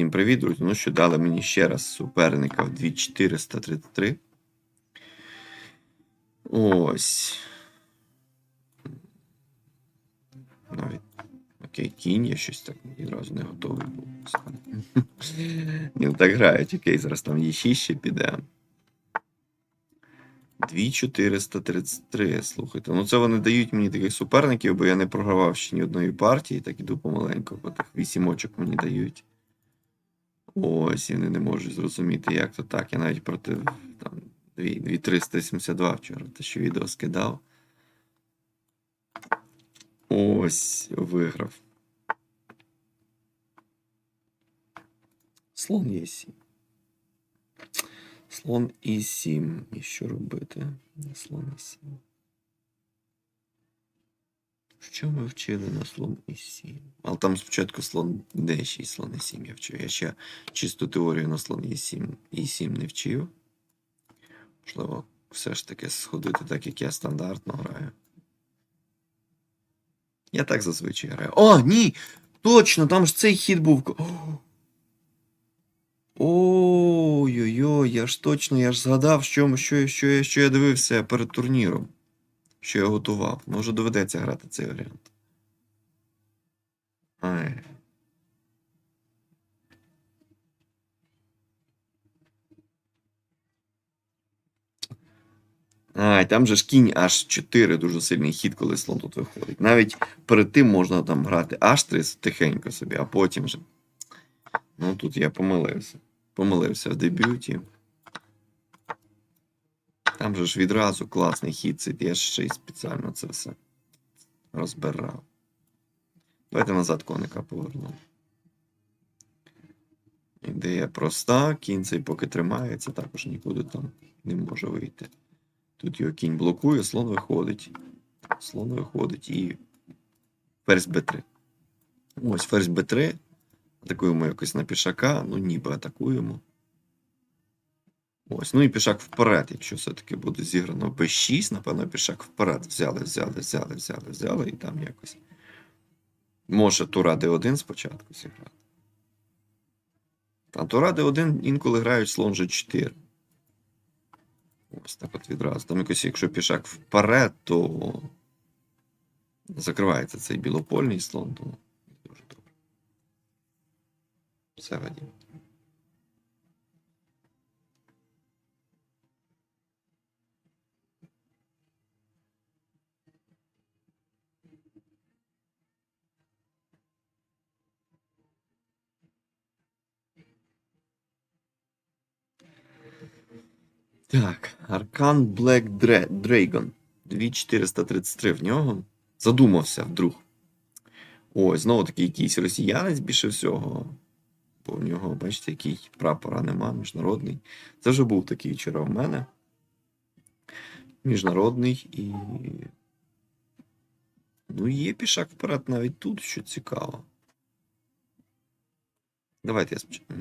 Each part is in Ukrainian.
Всім привіт, друзі. Ну що, дали мені ще раз суперника в 2433. Ось. Навіть. Окей, кінь, я щось так відразу не готовий був. Він так грають, окей, зараз там є 6 ще піде. 2433, слухайте. Ну це вони дають мені таких суперників, бо я не програвав ще ні одної партії, так іду помаленьку, бо тих 8 очок мені дають. Ось, і вони не можуть зрозуміти, як то так. Я навіть проти там, 2372 вчора те, що відео скидав. Ось, виграв. Слон є 7. Слон і 7. І що робити? Слон і 7. Що ми вчили на слон і 7? Але там спочатку слон D6, слон і 7 я вчив. Я ще чисту теорію на слон і 7 і 7 не вчив. Можливо, все ж таки сходити так, як я стандартно граю. Я так зазвичай граю. О, ні! Точно, там ж цей хід був. Ой-ой-ой, я ж точно, я ж згадав, що, що, що, що я дивився перед турніром. Що я готував. Може доведеться грати цей варіант. Ай. Ай, там же ж кінь аж 4 дуже сильний хід, коли слон тут виходить. Навіть перед тим можна там грати аж 3 тихенько собі, а потім же. Ну тут я помилився. Помилився в дебюті. Там же ж відразу класний хід, це я ще й спеціально це все розбирав. Давайте назад коника поверну. Ідея проста, кінь цей поки тримається, також нікуди там не може вийти. Тут його кінь блокує, слон виходить. Слон виходить і ферзь Б3. Ось ферзь Б3. Атакуємо якось на пішака, ну ніби атакуємо. Ось, ну і пішак вперед, якщо все-таки буде зіграно Б6, напевно, пішак вперед. Взяли, взяли, взяли, взяли, взяли, і там якось. Може Тура Д1 спочатку зіграти. А Тура Д1 інколи грають слон G4. Ось так от відразу. Там якось, якщо пішак вперед, то закривається цей білопольний слон, то дуже добре. Все Вадим. Так, Аркан Black Dragon. 2433 в нього. Задумався вдруг. Ось, знову таки якийсь росіянець більше всього. Бо в нього, бачите, який прапора нема, міжнародний. Це вже був такий вчора в мене. Міжнародний і. Ну, є пішак вперед навіть тут, що цікаво. Давайте я спочатку.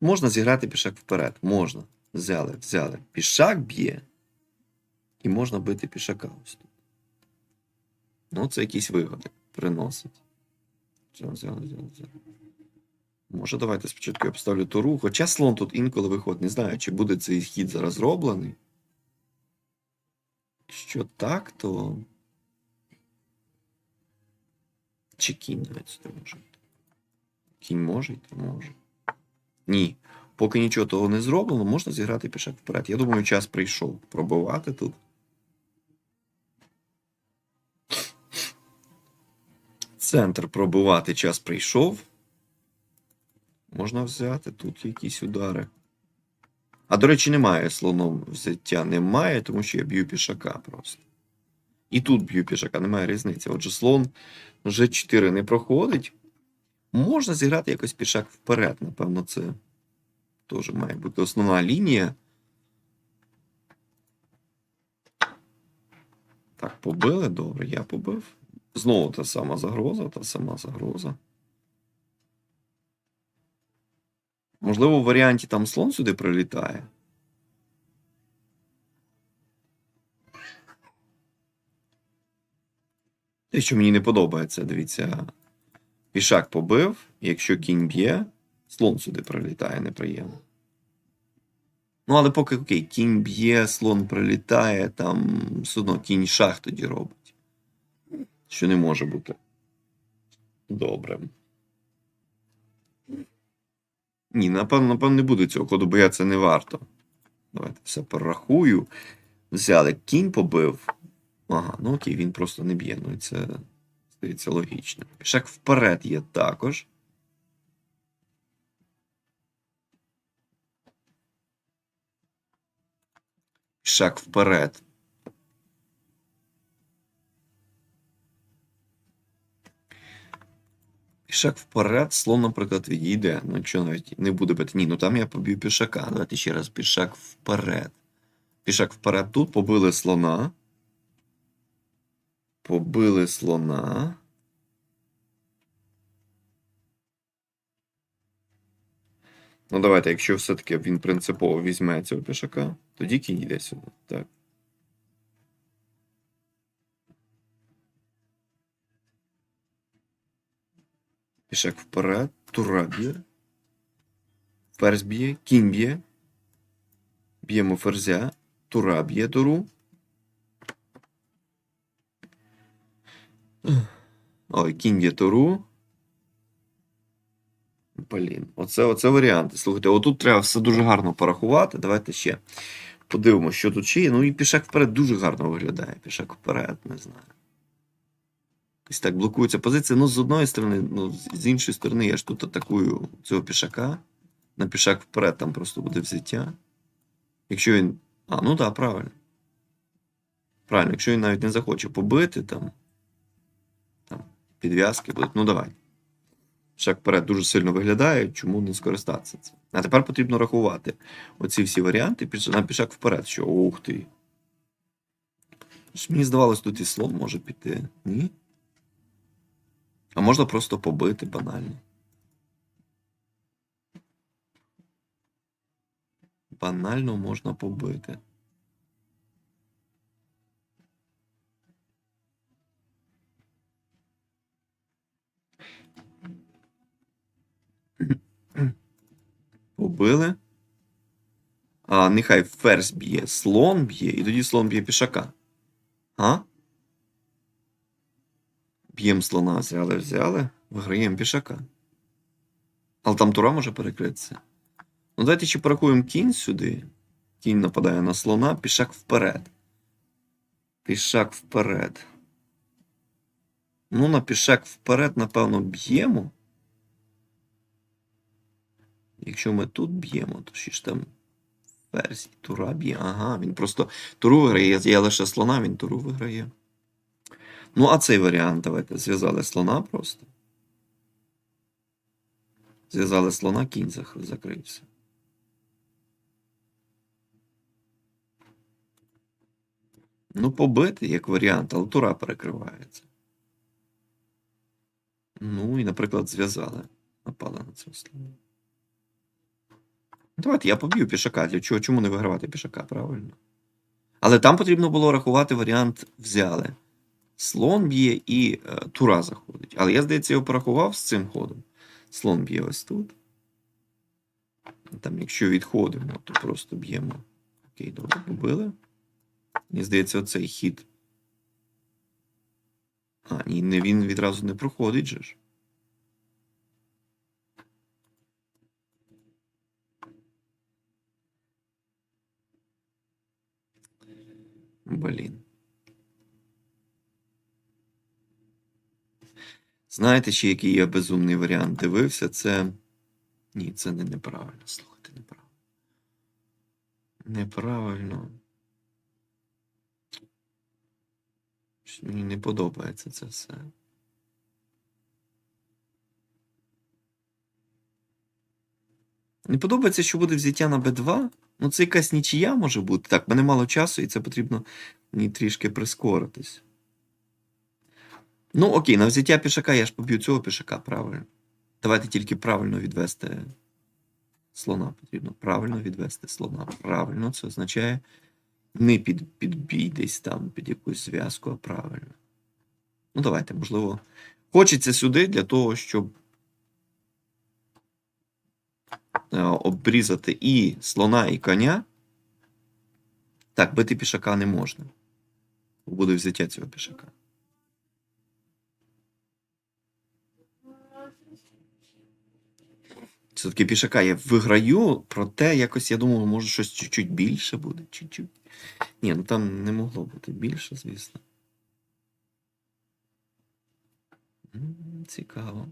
Можна зіграти пішак вперед. Можна. Взяли, взяли. Пішак б'є. І можна бити пішака ось тут. Ну, це якісь вигоди приносить. Взяли, взяли, взяли, взяли. Може, давайте спочатку я поставлю туру. Хоча слон тут інколи виходить. Не знаю, чи буде цей хід зараз зроблений. Якщо так, то. Чи кінь навіть сюди може? Кінь може йти? Може. Ні. Поки нічого того не зроблено, можна зіграти пішак вперед. Я думаю, час прийшов пробувати тут. Центр пробивати час прийшов. Можна взяти тут якісь удари. А до речі, немає слоном взяття. Немає, тому що я б'ю пішака просто. І тут б'ю пішака, немає різниці. Отже, слон G4 не проходить. Можна зіграти якось пішак вперед. Напевно, це теж має бути основна лінія. Так, побили, добре, я побив. Знову та сама загроза, та сама загроза. Можливо, в варіанті там слон сюди прилітає. Те, що мені не подобається, дивіться. Пішак побив, якщо кінь б'є, слон сюди прилітає неприємно. Ну, але поки окей, кінь б'є, слон прилітає, там все одно кінь шах тоді робить. Що не може бути добрим. Ні, напевно, напевно, не буде цього ходу, бо я це не варто. Давайте все порахую. Взяли, кінь побив. Ага, ну окей, він просто не б'є. Ну і це здається логічно. Пішак вперед є також. Пішак вперед. Пішак вперед, слон, наприклад, відійде. Ну, якщо навіть не буде бити. Ні, ну там я поб'ю пішака. Давайте ще раз пішак вперед. Пішак вперед тут, побили слона. Побили слона. Ну, давайте, якщо все-таки він принципово візьме цього пішака, тоді кінь йде сюди. Так. Пішак вперед, тура б'є. Ферзь б'є, кінь б'є. Б'ємо ферзя, тура б'є туру. Ой, кінь туру. Блін, оце, оце варіанти. Слухайте, отут треба все дуже гарно порахувати. Давайте ще подивимося, що тут ще є. Ну і пішак вперед дуже гарно виглядає. Пішак вперед, не знаю. Ось так блокується позиція. Ну, з одної сторони, ну, з іншої сторони, я ж тут атакую цього пішака. На пішак вперед там просто буде взяття. Якщо він. А, ну так, правильно. Правильно, якщо він навіть не захоче побити, там. Підв'язки будуть. Ну давай. Шаг вперед дуже сильно виглядає, чому не скористатися цим. А тепер потрібно рахувати оці всі варіанти на пішак вперед, що ух ти. Мені здавалось, тут і слон може піти. Ні? А можна просто побити банально. Банально можна побити. Побили. А, нехай ферзь б'є, слон б'є, і тоді слон б'є пішака. А? Б'ємо слона, взяли, взяли. Виграємо пішака. Але там тура може перекритися. Ну, давайте ще порахуємо кінь сюди. Кінь нападає на слона, пішак вперед. Пішак вперед. Ну, на пішак вперед, напевно, б'ємо. Якщо ми тут б'ємо, то ще ж там і тура б'є. Ага, він просто туру виграє. Я лише слона, він туру виграє. Ну, а цей варіант, давайте. Зв'язали слона просто. Зв'язали слона, кінь закрився. Ну, побити як варіант, але тура перекривається. Ну, і, наприклад, зв'язали. Напали на цього слона. Давайте я поб'ю пішака. Для чого? Чому не вигравати пішака, правильно? Але там потрібно було рахувати варіант взяли. Слон б'є і е, тура заходить. Але я, здається, його порахував з цим ходом. Слон б'є ось тут. Там, якщо відходимо, то просто б'ємо. Окей, добре, побили. Мені здається, оцей хід. А, ні, не, він відразу не проходить же ж. Блін. Знаєте, ще який я безумний варіант дивився? Це. Ні, це не неправильно. Слухайте, неправильно. Неправильно. Мені не подобається це все. Не подобається, що буде взяття на Б2. Ну, це якась нічия може бути. Так, мене мало часу, і це потрібно мені трішки прискоритись. Ну, окей, на взяття пішака я ж поб'ю цього пішака, правильно. Давайте тільки правильно відвести слона. Потрібно правильно відвести слона. Правильно, це означає не під, під бій десь там, під якусь зв'язку, а правильно. Ну, давайте, можливо, Хочеться сюди для того, щоб е, обрізати і слона, і коня. Так, бити пішака не можна. Буде взяття цього пішака. Все-таки пішака я виграю, проте якось я думав, може щось чуть-чуть більше буде. Чуть-чуть. Ні, ну там не могло бути більше, звісно. Цікаво.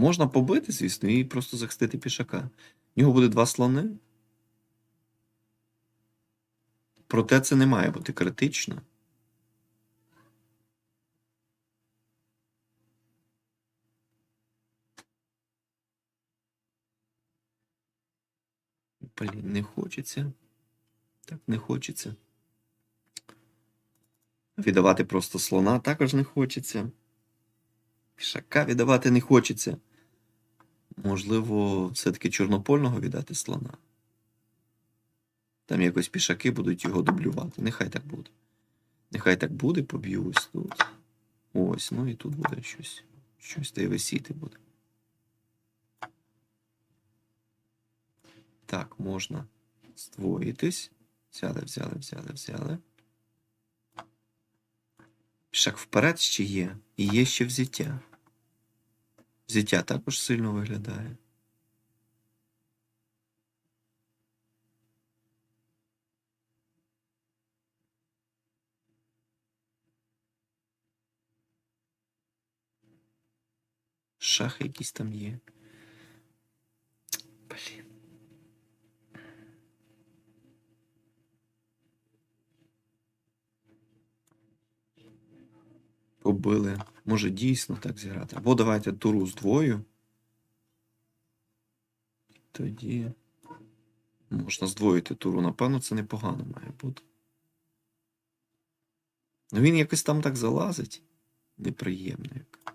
Можна побити, звісно, і просто захистити пішака. У нього буде два слони. Проте це не має бути критично. Блін, не хочеться. Так, не хочеться. Віддавати просто слона також не хочеться. Пішака віддавати не хочеться. Можливо, все-таки чорнопольного віддати слона. Там якось пішаки будуть його дублювати. Нехай так буде. Нехай так буде, поб'ю ось тут. Ось, ну і тут буде щось. Щось та й висіти буде. Так, можна здвоїтись. Взяли, взяли, взяли, взяли. Пішак вперед ще є. І є ще взяття. Взяття також сильно виглядає. Шахи якісь там є. Блін. Побили. Може дійсно так зіграти. Або давайте туру здвою. Тоді можна здвоїти туру. Напевно, це непогано має бути. Ну він якось там так залазить. Неприємно як.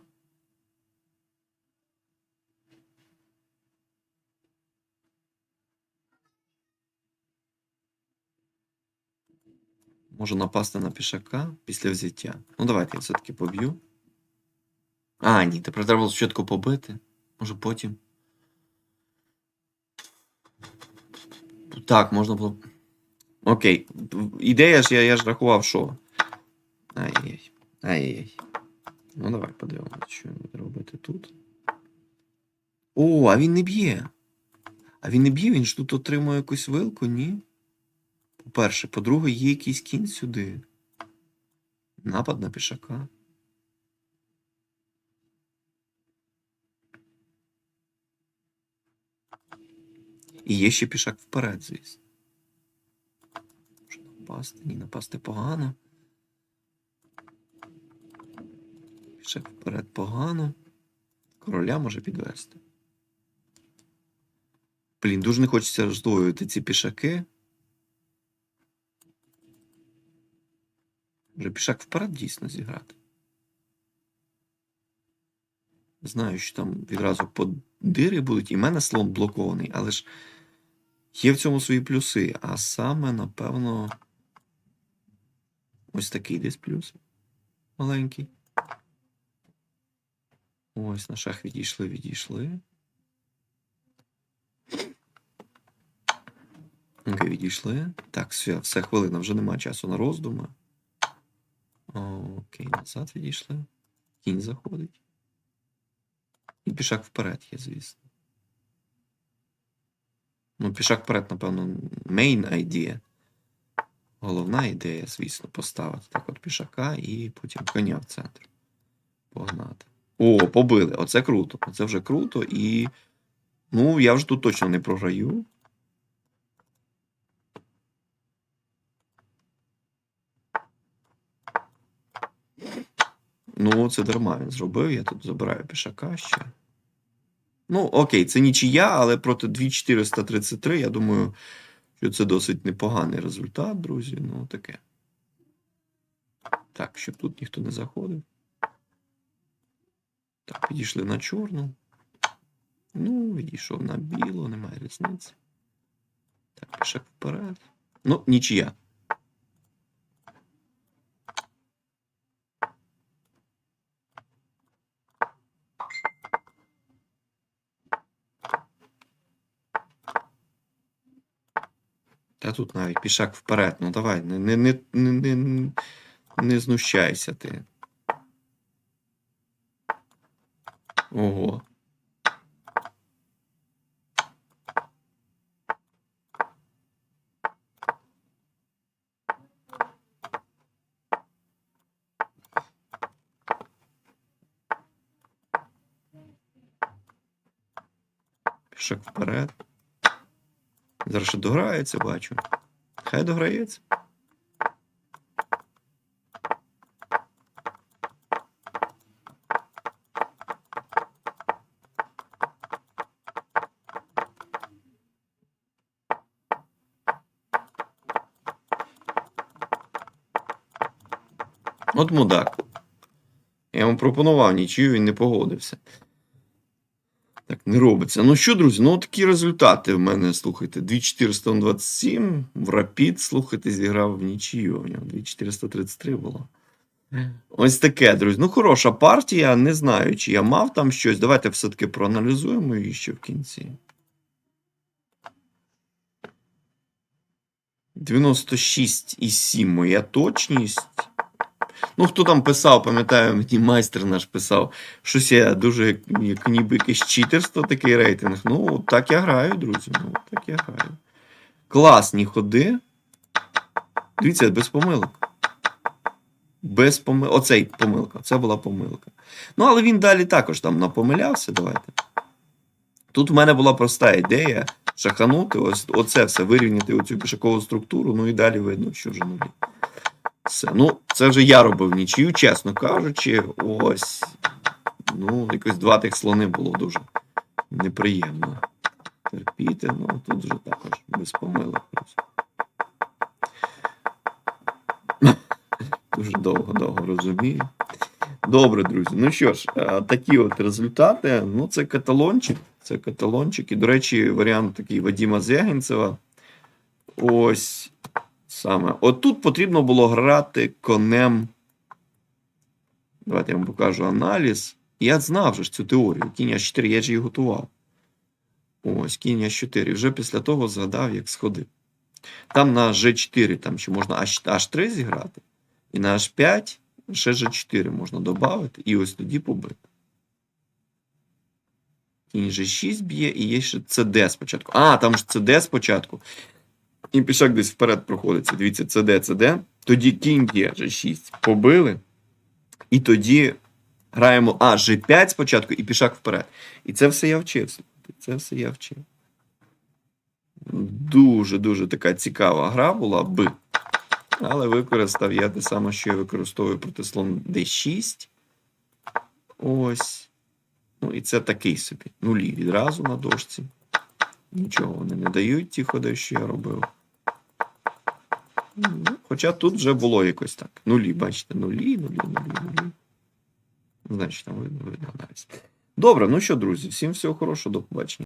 Можу напасти на пішака після взяття. Ну, давайте я все-таки поб'ю. А, ні, тепер треба було спочатку побити. Може потім. Так, можна було. Окей. Ідея ж я, я ж рахував, що. Ай-яй. Ай-яй. Ну, давай подивимося, що він буде робити тут. О, а він не б'є. А він не б'є, він ж тут отримує якусь вилку, ні? По-перше, по-друге, є якийсь кінь сюди. Напад на пішака. І є ще пішак вперед, звісно. Може напасти? Ні, напасти погано. Пішак вперед погано. Короля може підвести. Блін, дуже не хочеться роздвоювати ці пішаки. Може пішак вперед дійсно зіграти. Знаю, що там відразу подири будуть, і в мене слон блокований, але ж є в цьому свої плюси. А саме, напевно, ось такий десь плюс маленький. Ось на шах відійшли, відійшли. Окей, відійшли. Так, все, все, хвилина, вже немає часу на роздуми. Окей, назад відійшли. Кінь заходить. І пішак вперед є, звісно. Ну, пішак вперед, напевно, main idea. Головна ідея, звісно, поставити так от пішака і потім коня в центр. Погнати. О, побили. Оце круто. Оце вже круто. І. Ну, я вже тут точно не програю. Ну, це дарма він зробив. Я тут забираю пішака ще. Ну, окей, це нічия, але проти 2433, я думаю, що це досить непоганий результат, друзі. Ну, таке. Так, щоб тут ніхто не заходив. Так, підійшли на чорну. Ну, відійшов на білу, немає різниці. Так, пішак вперед. Ну, нічия. Та тут навіть пішак вперед. Ну давай, не, не, не, не, не, знущайся ти. Ого. Пішак вперед. Зараз ще дограється, бачу. Хай дограється. От мудак. Я йому пропонував нічию, він не погодився. Не робиться. Ну що, друзі, ну такі результати в мене, слухайте. 2427 в Рапід, слухайте, зіграв в нічию. У нього 2433 було. Ось таке, друзі. Ну, хороша партія. Не знаю, чи я мав там щось. Давайте все-таки проаналізуємо її ще в кінці. 96,7 моя точність. Ну, хто там писав, пам'ятаю, мені майстер наш писав, щось я дуже як, ніби якесь читерство, такий рейтинг. Ну, так я граю, друзі. Ну, так я граю. Класні ходи. Дивіться, без помилок. Без помилок. Оцей помилка. Це була помилка. Ну, але він далі також там напомилявся. Давайте. Тут в мене була проста ідея шаханути, ось оце все, вирівняти оцю пішакову структуру, ну і далі видно, що вже нулі. Все. Ну, це вже я робив нічию, чесно кажучи. Ось. Ну, якось два тих слони було дуже неприємно. Терпіти, ну тут вже також без помилок. Дуже довго-довго розумію. Добре, друзі. Ну що ж, е, такі от результати. Ну, це каталончик. Це каталончик. І, до речі, варіант такий Вадима Звягінцева. Ось саме. От тут потрібно було грати конем. Давайте я вам покажу аналіз. Я знав же ж цю теорію. Кінь H4, я ж її готував. Ось, кінь H4. Вже після того згадав, як сходив. Там на G4 там ще можна H, H3 зіграти. І на H5 ще G4 можна додати. І ось тоді побити. Кінь G6 б'є, і є ще CD спочатку. А, там ж CD спочатку. І пішак десь вперед проходиться. Дивіться, CD, CD. Тоді кінь є G6. Побили. І тоді граємо А, G5 спочатку і пішак вперед. І це все я вчив. Це все я вчив. Дуже-дуже така цікава гра була би. Але використав я те саме, що я використовую проти слон D6. Ось. Ну, і це такий собі. Нулі відразу на дошці. Нічого вони не дають, ті ходи, що я робив. Ну, Хоча тут вже було якось так. Нулі, бачите, нулі, нулі, нулі, нулі. Там видно, видно навіть. Добре, ну що, друзі, всім всього хорошого, до побачення.